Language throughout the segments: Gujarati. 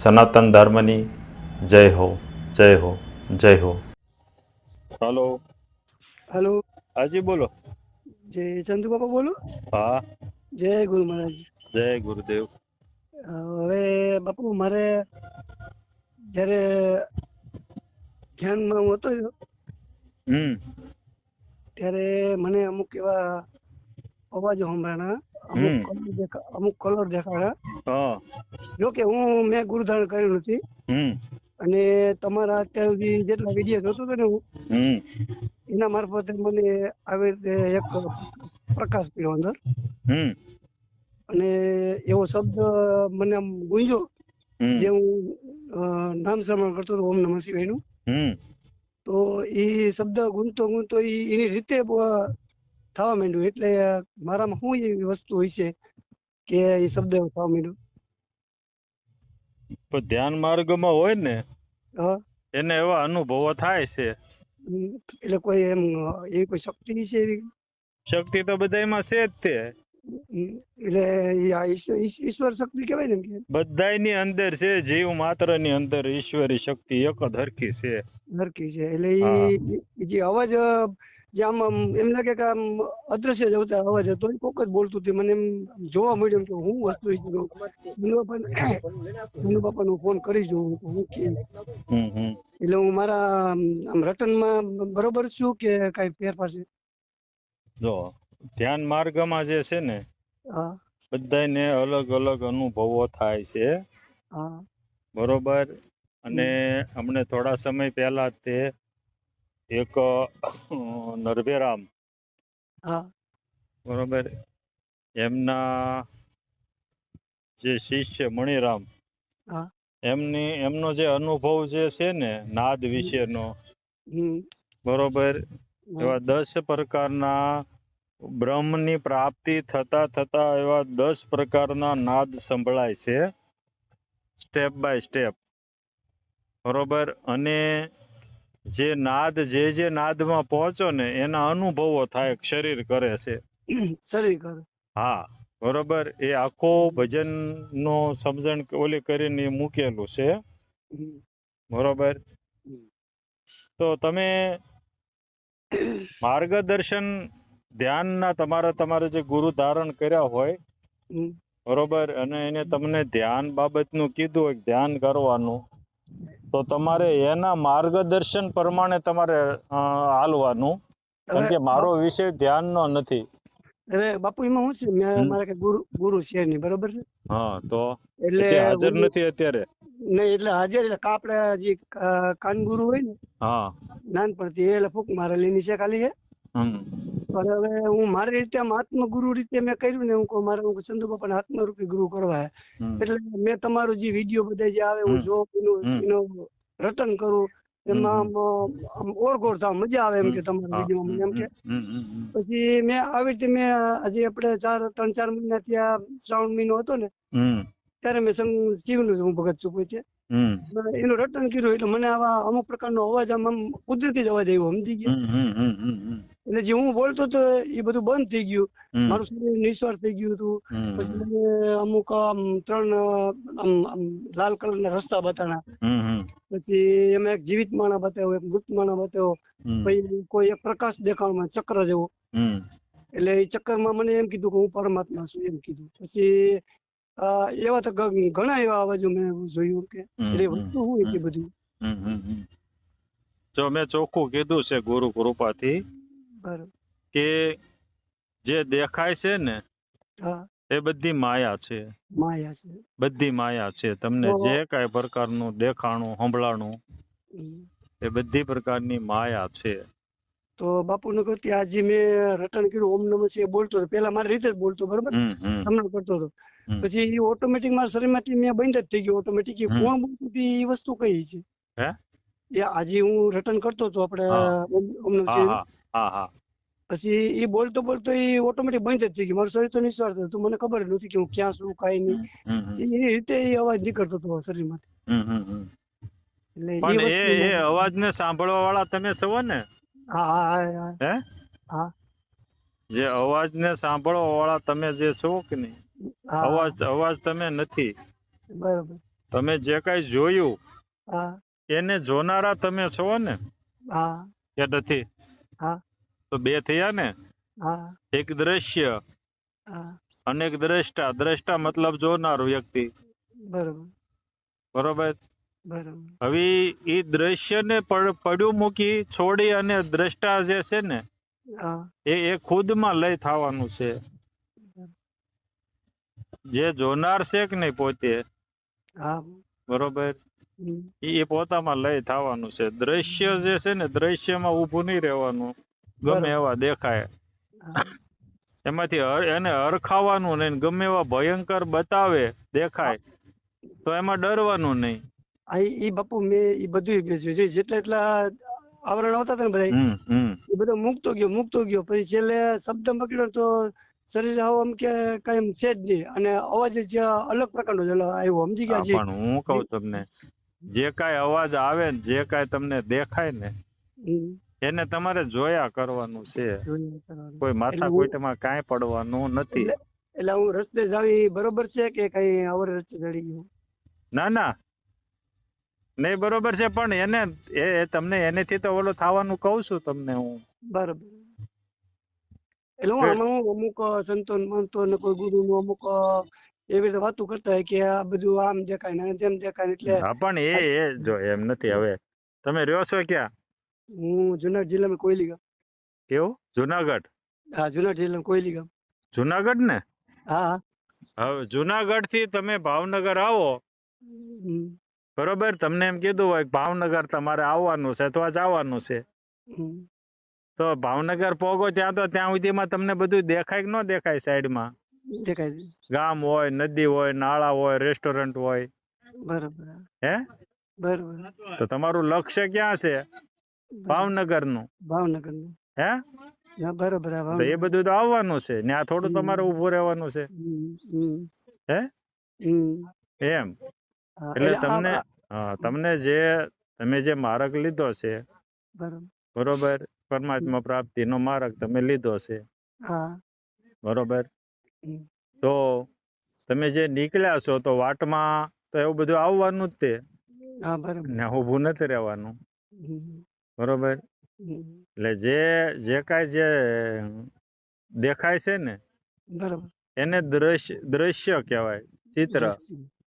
સનાતન ધર્મની જય હો જય હો જય હો. હલો. હેલો. હાજી બોલો. જય ચંદુ બાપા બોલો. હા. જય ગુરુ મહારાજ. જય ગુરુદેવ. હવે બાપુ મારે જ્યારે ધ્યાનમાં હું હતો હમ. ત્યારે મને અમુક એવા અવાજો સંભળાણા અમુક કલર દેખા અમુક કલર દેખાડા જો કે હું મેં ગુરુધારણ કર્યું નથી. અને તમારા અત્યાર સુધી જેટલા વીડિયો જોતો હતો ને હું એના મારફતે મને આવી રીતે એક પ્રકાશ પીડ્યો અંદર. અને એવો શબ્દ મને આમ ગુંજ્યો જે હું નામ શ્રવણ કરતો હતો ઓમ નમઃ શિવાયનું તો એ શબ્દ ગુંજતો ગુંજતો ઈ એની રીતે થવા માંડ્યું એટલે મારામાં શું એવી વસ્તુ હોય છે કે એ શબ્દ એવો થવા માંડ્યું? પણ ધ્યાન માર્ગમાં હોય ને એને એવા અનુભવો થાય છે. એટલે કોઈ એમ એવી કોઈ શક્તિ છે એવી? શક્તિ તો બધાયમાં છે જ તે. એટલે ઈશ્વર શક્તિ કહેવાય ને બધાયની અંદર છે જીવ માત્રની અંદર ઈશ્વરી શક્તિ એક જ હરખી છે. હરખી છે એટલે ઈ જે અવાજ જે આમ એમ લાગે કે આમ અદ્રશ્ય જ આવતા અવાજ હતો કોક જ બોલતું હતું. મને એમ જોવા મળ્યું કે હું વસ્તુ છે બાપા હું ફોન કરી જોઉં હું કે હમ. હમ એટલે હું મારા આમ રટનમાં બરોબર છું કે કઈ ફેરફાર છે જો ધ્યાન માર્ગમાં જે છે ને હા. બધાયને અલગ અલગ અનુભવો થાય છે. બરોબર? અને હમણે થોડા સમય પહેલા તે એક નરભેરામ. બરોબર. એમના જે શિષ્ય મણિરામ. એમની એમનો જે અનુભવ જે છે ને નાદ વિશેનો. બરોબર. એવા દસ પ્રકારના બ્રહ્મની પ્રાપ્તિ થતા થતા એવા દસ પ્રકારના નાદ સંભળાય છે. Step by step. બરોબર. અને જે નાદ જે જે નાદમાં પહોંચો ને એના અનુભવો થાય શરીર કરે છે. શરીર કરે. હા બરોબર? એ આખો ભજન નો સમજણ ઓલી કરીને મૂકેલું છે. બરોબર? તો તમે માર્ગદર્શન ધ્યાનના તમારા તમારે જે ગુરુ ધારણ કર્યા હોય બરોબર? અને એને તમને ધ્યાન બાબતનું કીધું હોય ધ્યાન કરવાનું. તો તમારે એના માર્ગદર્શન પ્રમાણે તમારે હાલવાનું. કારણ કે મારો વિષય ધ્યાનનો નથી. એટલે બાપુ એમાં શું છે? મેં. મારા કે ગુરુ ગુરુ છે નહીં બરોબર છે? હા તો એટલે હાજર નથી અત્યારે? નહીં એટલે હાજર એટલે કાપડા જે કાન ગુરુ હોય ને હા. નાનપણથી એટલે ફૂંક મારેલી લીની છે ખાલી છે પણ હવે હું મારી રીતે આમ આત્મગુરુ રીતે મેં કર્યું ને હું કહું મારે હું ચંદુ બાપાને આત્મરૂપી ગુરુ કરવા. એટલે મેં તમારું જે વીડિયો બધા જે આવે હું જોઉં એનું રટન કરું એમાં ઓરગોર થાવ મજા આવે એમ કે તમારા વીડિયો વિડીયોમાં એમ કે. પછી મેં આવી રીતે મેં હજી આપણે ચાર ત્રણ ચાર મહિના ત્યાં શ્રાવણ મહિનો હતો ને ત્યારે મેં શિવનું હું ભગત છું પોતે એનું રટન કર્યું એટલે મને આવા અમુક પ્રકારનો અવાજ આમ આમ કુદરતી જ અવાજ આવ્યો સમજી ગયા. એટલે જે હું બોલતો હતો એ બધું બંધ થઈ ગયું. મારું શરીર નિસ્વાર થઈ ગયું હતું. પછી મને અમુક આમ ત્રણ આમ લાલ કલરના રસ્તા બતાણા. પછી એમાં એક જીવિત માણા બતાવ્યો એક મૃત માણા બતાવ્યો પછી કોઈ એક પ્રકાશ દેખાણમાં ચક્ર જેવો. એટલે એ ચક્કરમાં મને એમ કીધું કે હું પરમાત્મા છું એમ કીધું. પછી એવા તો ઘણા એવા અવાજો મેં જોયું કે એટલે વસ્તુ શું છે બધું. જો મેં ચોખ્ખું કીધું છે ગુરુ કૃપાથી કે જે દેખાય છે ને એ બધી માયા છે. માયા છે. બધી માયા છે. તમને જે કઈ પ્રકારનું દેખાણું સંભળાણું એ બધી પ્રકારની માયા છે. તો બાપુને કહ્યું કે આજે મેં રટણ કર્યું ઓમ નમઃ છે બોલતો પેલા મારી રીતે જ બોલતો બરાબર? તમને કરતો હતો. પછી એ ઓટોમેટિક મારા શરીરમાંથી મેં બંધ જ થઈ ગયું. ઓટોમેટિક એ કોણ બોલતું એ વસ્તુ કઈ છે? એ આજે હું રટન કરતો હતો આપણે પછી એ બોલતો બોલતો એ ઓટોમેટિક બંધ જ થઈ ગયું. મારું શરીર તો નિસ્વાર્થ હતું મને ખબર નથી કે હું ક્યાં છું કાંઈ નહીં. એ રીતે એ અવાજ નીકળતો હતો શરીરમાંથી. પણ એ એ અવાજને સાંભળવા વાળા તમે છો ને? હા હા હા. જે અવાજને સાંભળવા વાળા તમે જે છો કે નહીં? અવાજ અવાજ તમે નથી. બરાબર. તમે જે કઈ જોયું એને જોનારા તમે છો ને? હા. કે નથી? હા. તો બે થયા ને? હા. એક દ્રશ્ય અનેક દ્રષ્ટા. દ્રષ્ટા મતલબ જોનાર વ્યક્તિ. બરોબર. બરોબર? બરોબર. હવે એ દ્રશ્યને ને પડ્યું મૂકી છોડી અને દ્રષ્ટા જે છે ને એ એ ખુદમાં લય થવાનું છે. જે જોનાર છે કે નહીં પોતે. બરોબર? એ પોતામાં લય થવાનું છે. દ્રશ્ય જે છે ને દ્રશ્યમાં ઊભું નહીં રહેવાનું. ગમે એવા દેખાય. એમાંથી હર- એને હરખાવાનું નહીં ગમે એવા ભયંકર બતાવે દેખાય તો એમાં ડરવાનું નહીં. ઈ બાપુ મેં ઈ બધું બેસ્યું જે જેટલા એટલા આવરણ આવતા હતા ને બધા એ બધો મૂકતો ગયો મૂકતો ગયો. પછી છેલ્લે શબ્દ પકડ્યો તો શરીર આવો આમ કે કઈ છે જ નહીં. અને અવાજ જ અલગ પ્રકારનો આવ્યો. સમજી ગયા છે? પણ હું કહું તમને જે કાંઈ અવાજ આવે ને જે કાંઈ તમને દેખાય ને એને તમારે જોયા કરવાનું છે. કોઈ માથા કોઈટમાં કાંઈ પડવાનું નથી. એટલે હું રસ્તે જાવી બરોબર છે કે કઈ અવર રસ્તે ચડી ગયું? ના ના. નહીં બરોબર છે પણ એને એ તમને એનેથી તો ઓલો થવાનું કહું છું તમને હું. બરોબર. એટલે હું આમાં હું અમુક સંતો મંતો ને કોઈ ગુરુ નું અમુક એવી રીતે વાતો કરતા હોય કે આ બધું આમ દેખાય ને તેમ દેખાય એટલે પણ એ એ જો એમ નથી હવે. તમે રહ્યો છો ક્યાં? હું જુનાગઢ જિલ્લામાં કોયલી ગામ. કેવું? જુનાગઢ? હા જુનાગઢ જિલ્લામાં કોયલી ગામ. જુનાગઢ ને? હા હવે જુનાગઢથી તમે ભાવનગર આવો. બરોબર? તમને એમ કીધું હોય ભાવનગર તમારે આવવાનું છે અથવા જવાનું છે. હમ. તો ભાવનગર પોગો ત્યાં તો ત્યાં સુધીમાં તમને બધું દેખાય કે ન દેખાય સાઈડમાં? દેખાય. ગામ હોય નદી હોય નાળા હોય રેસ્ટોરન્ટ હોય. બરોબર. હે? બરોબર. તો તમારું લક્ષ્ય ક્યાં છે? ભાવનગરનું ભાવનગરનું હે બરોબર એ બધું તો આવવાનું છે. ત્યાં થોડું તમારે ઉભું રહેવાનું છે. હે? એમ. એટલે તમને હા તમને જે તમે જે માર્ગ લીધો છે બરોબર બરોબર પ્રાપ્તિ નો માર્ગ તમે લીધો છે. બરોબર? તો તમે જે નીકળ્યા છો તો વાટમાં તો એવું બધું આવવાનું જ તે. ને ઊભું નથી રહેવાનું. બરોબર? એટલે જે જે કાંઈ જે દેખાય છે ને બરોબર. એને દ્રશ્ય દ્રશ્ય કહેવાય ચિત્ર.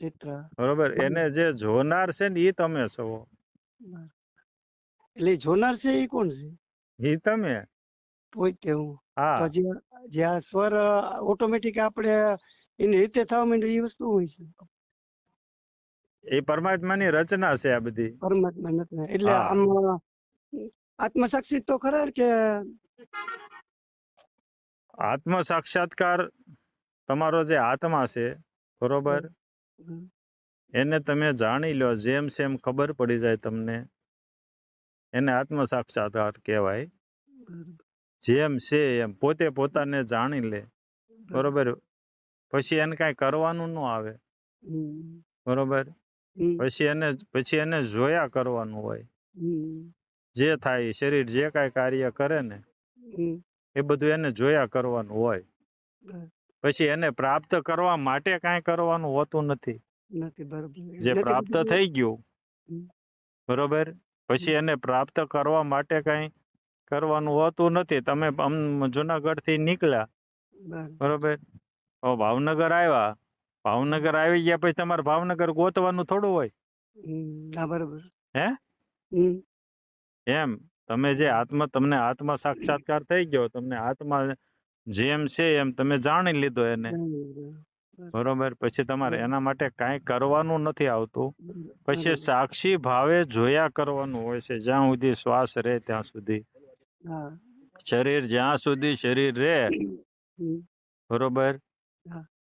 ચિત્ર. બરોબર? એને જે જોનાર છે ને એ તમે છો. એટલે જોનાર છે એ કોણ છે? એ તમે? પોતે હું. હા. જે જે સ્વર ઓટોમેટિક આપણે એની રીતે થવા માંડે એ વસ્તુ હોય છે. એ પરમાત્માની રચના છે આ બધી. પરમાત્મા રચના. એટલે આમ આત્મ સાક્ષી તો ખરા કે આત્મ સાક્ષાત્કાર તમારો જે આત્મા છે બરોબર? એને તમે જાણી લો જેમ સેમ ખબર પડી જાય તમને. એને આત્મ સાક્ષાત્કાર કહેવાય. જેમ છે એમ પોતે પોતાને જાણી લે. બરોબર. પછી એને કાંઈ કરવાનું ન આવે. બરોબર? પછી એને પછી એને જોયા કરવાનું હોય. જે થાય શરીર જે કાંઈ કાર્ય કરે ને એ બધું એને જોયા કરવાનું હોય. પછી એને પ્રાપ્ત કરવા માટે કાંઈ કરવાનું હોતું નથી. જે પ્રાપ્ત થઈ ગયું. બરોબર? પછી એને પ્રાપ્ત કરવા માટે કઈ કરવાનું હોતું નથી. તમે આમ જુનાગઢથી નીકળ્યા. બરોબર. ભાવનગર આવ્યા. ભાવનગર આવી ગયા પછી તમારે ભાવનગર ગોતવાનું થોડું હોય. બરોબર. હે? એમ. તમે જે આત્મા તમને આત્મા સાક્ષાત્કાર થઈ ગયો તમને આત્મા જેમ છે એમ તમે જાણી લીધો એને. બરોબર. પછી તમારે એના માટે કાંઈ કરવાનું નથી આવતું. પછી સાક્ષી ભાવે જોયા કરવાનું હોય છે. જ્યાં સુધી શ્વાસ રહે ત્યાં સુધી. શરીર જ્યાં સુધી શરીર રહે બરોબર.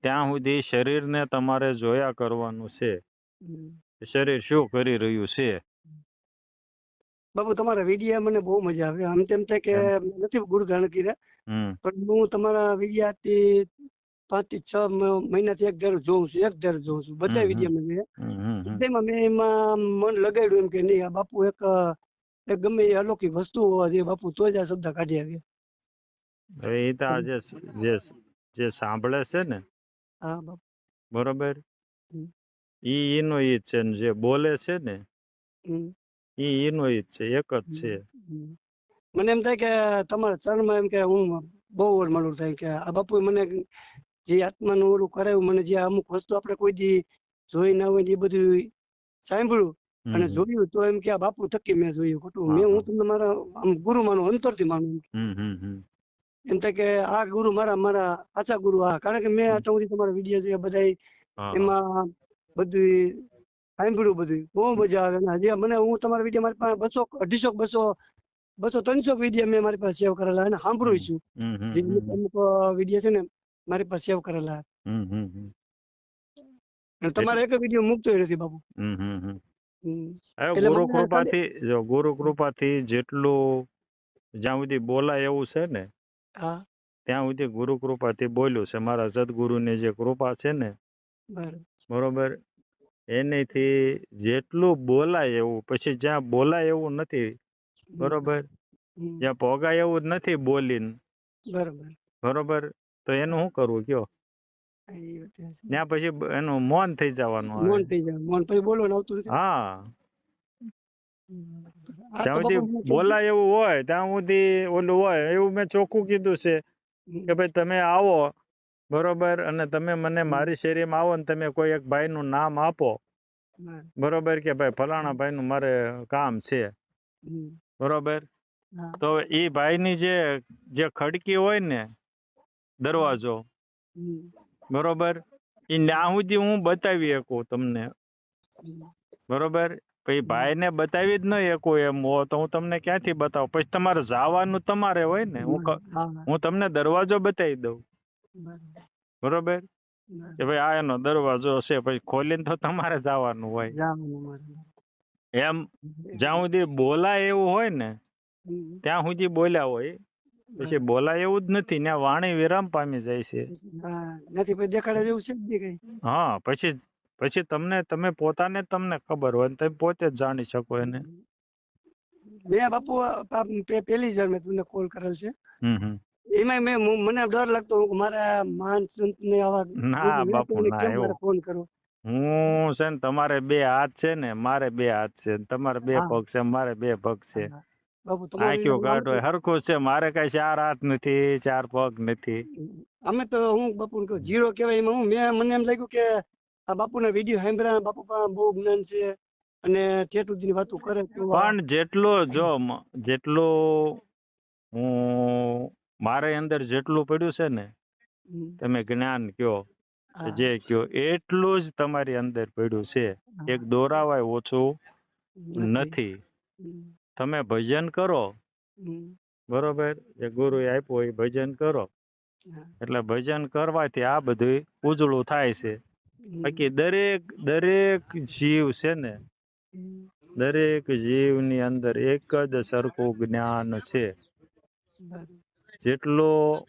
ત્યાં સુધી શરીરને તમારે જોયા કરવાનું છે. શરીર શું કરી રહ્યું છે? બાબુ તમારા વિડિયા મને બહુ મજા આવે. આમ તેમ થાય કે નથી ગુરુ ધારણ કર્યા પણ હું તમારા વિડીયાથી પાંચથી છ મહિનાથી એક ધારું જોઉં છું એક ધારું જોઉં છું. બધા હમ. મેં. બધામાં મેં એમાં મન લગાડ્યું એમ કે નહીં આ બાપુ એક એક ગમે એ અલૌકિક વસ્તુ હોવા જોઈએ બાપુ તો જ આ શબ્દ કાઢી આવે હવે એ તો જે જે જે સાંભળે છે ને. હા બાપુ. બરોબર? ઈ ઈનો ઈ છે ને જે બોલે છે ને. ઈ ઈનો ઈ છે એક જ છે. મને એમ થાય કે તમારા ચરણમાં એમ કે હું બહુ વર મળું થાય કે આ બાપુ મને જે આત્માનું ઓલું કરાયું મને જે અમુક વસ્તુ આપણે કોઈ દી જોઈ ના હોય ને એ બધું સાંભળ્યું અને જોયું તો એમ કે આ બાપુ થકી મેં જોયું ખોટું. મેં હું તમને મારા આમ ગુરુ માનું અંતરથી માનું એમ થાય કે આ ગુરુ મારા મારા સાચા ગુરુ આ. કારણ કે મેં આટલા સુધી તમારા વીડિયો જોયા બધા એમાં બધું સાંભળ્યું બધું બહુ મજા આવે. અને હજી મને હું તમારા વીડિયો મારી પાસે બસો અઢીસો બસો બસો ત્રણસો વીડિયો મેં મારી પાસે સેવ કરેલા અને સાંભળું છું. જે અમુક વીડિયો છે ને મારી પાસે સેવ કરેલા અને તમારે એક વીડિયો મૂકતો નથી એટલે ગુરુ કૃપાથી જો ગુરુ કૃપાથી જેટલું જ્યાં સુધી બોલાય એવું છે ને ત્યાં સુધી ગુરુ કૃપાથી બોલ્યું છે. મારા સદગુરુની જે કૃપા છે ને બરોબર. એનેથી જેટલું બોલાય એવું પછી જ્યાં બોલાય એવું નથી બરોબર. જ્યાં પોગાય એવું જ નથી બોલીને બરોબર. બરોબર? તો એનું શું કરવું કયો. ત્યાં પછી એનું મૌન થઈ જવાનું મૌન થઈ જાય મૌન પછી બોલવાનું આવતું નથી. હા. જ્યાં સુધી. બોલાય એવું હોય ત્યાં સુધી ઓલું હોય એવું મેં ચોખ્ખું કીધું છે કે ભાઈ તમે આવો બરોબર? અને તમે મને. મારી શેરીમાં આવો ને તમે કોઈ એક ભાઈનું નામ આપો. બરોબર. કે ભાઈ ફલાણા ભાઈનું મારે કામ છે. બરોબર? તો એ ભાઈની જે જે ખડકી હોય ને દરવાજો. બરોબર? એ ત્યાં સુધી હું બતાવી શકું તમને. બરોબર? પછી ભાઈને બતાવી જ ન શકું એમ. હો તો હું તમને ક્યાંથી બતાવું? પછી તમારે જવાનું તમારે હોય ને. હું હા હા. હું તમને દરવાજો બતાવી દઉં. બરોબર. કે ભાઈ આ એનો દરવાજો છે પછી ખોલીને તો તમારે જવાનું હોય. એમ જ્યાં સુધી બોલાય એવું હોય ને ત્યાં સુધી બોલ્યા હોય. પછી બોલાય એવું જ નથી ને વાણી વિરામ પામી જાય છે. નથી પછી દેખાડે જેવું છે કઈ? હા પછી પછી તમને તમે પોતાને તમને ખબર હોય તમે પોતે જ જાણી શકો એને. મેં બાપુ પેલી જણ મેં તમને કોલ કરેલ છે. એમાં મેં મને ડર લાગતો હું મારા મહાન સંત ને આવા ના બાપુ, ના, એવું. ફોન કરો? હું છે ને તમારે બે હાથ છે ને મારે બે હાથ છે તમારે બે. પગ છે મારે બે પગ છે. બાપુ આંખ્યું હોય હરખું છે મારે કઈ ચાર હાથ નથી ચાર પગ નથી. અમે તો હું બાપુ જીરો કહેવાય એમાં હું મેં મને એમ લાગ્યું કે આ બાપુના વીડિયો સાંભળ્યા બાપુ પાસે બહુ જ્ઞાન છે અને ઠેઠ સુધીની વાતો કરે પણ જેટલો જો જેટલો હું મારે અંદર જેટલું પડ્યું છે ને તમે જ્ઞાન કયો જે કયો એટલું જ તમારી અંદર પડ્યું છે. એક દોરાવાય ઓછું નથી. તમે ભજન કરો. બરોબર? જે ગુરુ આપ્યો એ ભજન કરો. એટલે ભજન કરવાથી આ બધું ઉજળું થાય છે. બાકી દરેક દરેક જીવ છે ને. દરેક જીવની અંદર એક જ સરખું જ્ઞાન છે. જેટલો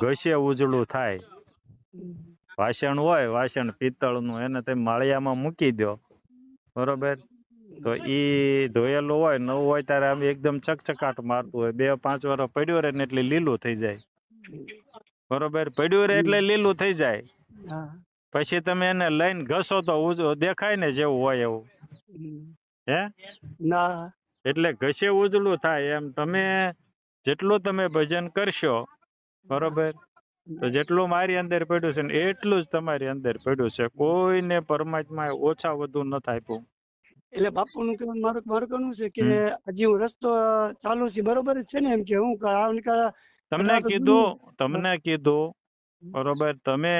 ઘસે ઉજળું થાય. વાસણ હોય વાસણ પિત્તળનું એને તમે માળિયામાં મૂકી દો. બરોબર? તો એ ધોયેલું હોય નવું હોય ત્યારે આમ એકદમ ચકચકાટ મારતું હોય. બે પાંચ વાર પડ્યો રહે ને એટલે લીલું થઈ જાય. બરોબર? પડ્યું રહે એટલે લીલું થઈ જાય. પછી તમે એને લઈને ઘસો તો દેખાય ને જેવું હોય એવું. હે? ના. એટલે ઘસે ઉજળું થાય એમ. તમે જેટલું તમે ભજન કરશો બરોબર? તો જેટલું મારી અંદર પડ્યું છે ને એટલું જ તમારી અંદર પડ્યું છે. કોઈને પરમાત્માએ ઓછા વધુ નથી આપ્યું. એટલે બાપુનું કહેવાનું મારું મારું કહેવાનું છે કે હજી હું રસ્તો ચાલુ છે બરોબર જ છે ને એમ કે હું આવ તમને કીધું તમને કીધું બરોબર તમે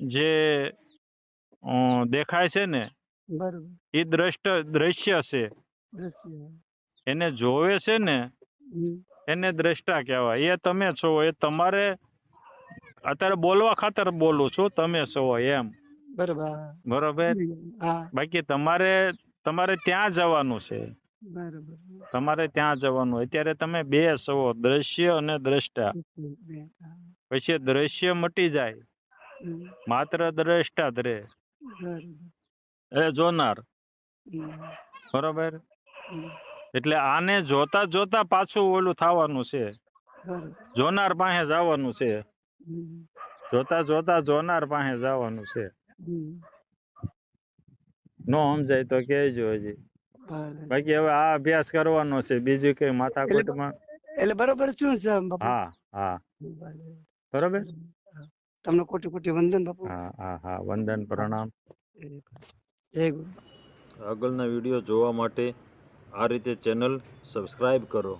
જે દેખાય છે ને બરોબર. એ દ્રષ્ટ દ્રશ્ય છે. એને જોવે છે ને એને દ્રષ્ટા કહેવાય. એ તમે છો એ તમારે અત્યારે બોલવા ખાતર બોલું છું તમે છો એમ. બરોબર. બરોબર? બાકી તમારે તમારે ત્યાં જવાનું છે. તમારે ત્યાં જવાનું. અત્યારે તમે બે છો દ્રશ્ય અને દ્રષ્ટા. પછી દ્રશ્ય મટી જાય. માત્ર દ્રષ્ટા જ રહે. એ જોનાર. બરોબર? એટલે આને જોતા જોતા પાછું ઓલું થવાનું છે. જોનાર પાસે જવાનું છે. જોતા જોતા જોનાર પાસે જવાનું છે. નો સમજાય તો કહેજો હજી. બાકી હવે આ અભ્યાસ કરવાનો છે બીજું કઈ માથાકૂટમાં? એટલે બરોબર છું ને હા હા. બરોબર. તમને કોટી કોટી વંદન બાપુ? હા હા હા વંદન પ્રણામ. આગળના વીડિયો જોવા માટે આ રીતે ચેનલ સબસ્ક્રાઇબ કરો.